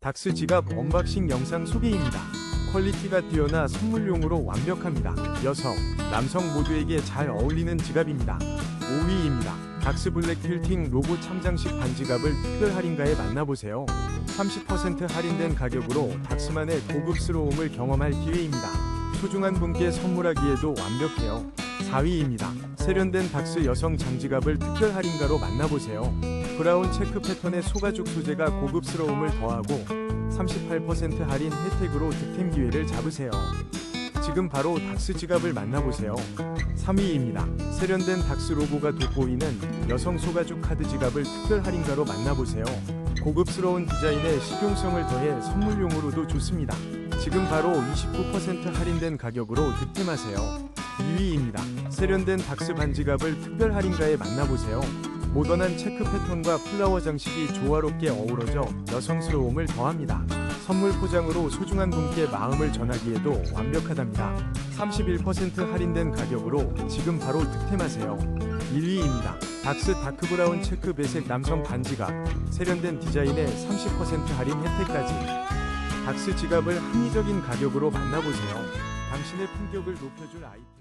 닥스 지갑 언박싱 영상 소개입니다. 퀄리티가 뛰어나 선물용으로 완벽합니다. 여성, 남성 모두에게 잘 어울리는 지갑입니다. 5위입니다. 닥스 블랙 퀼팅 로고 참장식 반지갑을 특별 할인가에 만나보세요. 30% 할인된 가격으로 닥스만의 고급스러움을 경험할 기회입니다. 소중한 분께 선물하기에도 완벽해요. 4위입니다. 세련된 닥스 여성 장지갑을 특별 할인가로 만나보세요. 브라운 체크 패턴의 소가죽 소재가 고급스러움을 더하고 38% 할인 혜택으로 득템 기회를 잡으세요. 지금 바로 닥스 지갑을 만나보세요. 3위입니다. 세련된 닥스 로고가 돋보이는 여성 소가죽 카드 지갑을 특별 할인가로 만나보세요. 고급스러운 디자인에 실용성을 더해 선물용으로도 좋습니다. 지금 바로 29% 할인된 가격으로 득템하세요. 2위입니다. 세련된 닥스 반지갑을 특별 할인가에 만나보세요. 모던한 체크 패턴과 플라워 장식이 조화롭게 어우러져 여성스러움을 더합니다. 선물 포장으로 소중한 분께 마음을 전하기에도 완벽하답니다. 31% 할인된 가격으로 지금 바로 득템하세요. 1위입니다. 닥스 다크브라운 체크 배색 남성 반지갑 세련된 디자인에 30% 할인 혜택까지 닥스 지갑을 합리적인 가격으로 만나보세요. 당신의 품격을 높여줄 아이템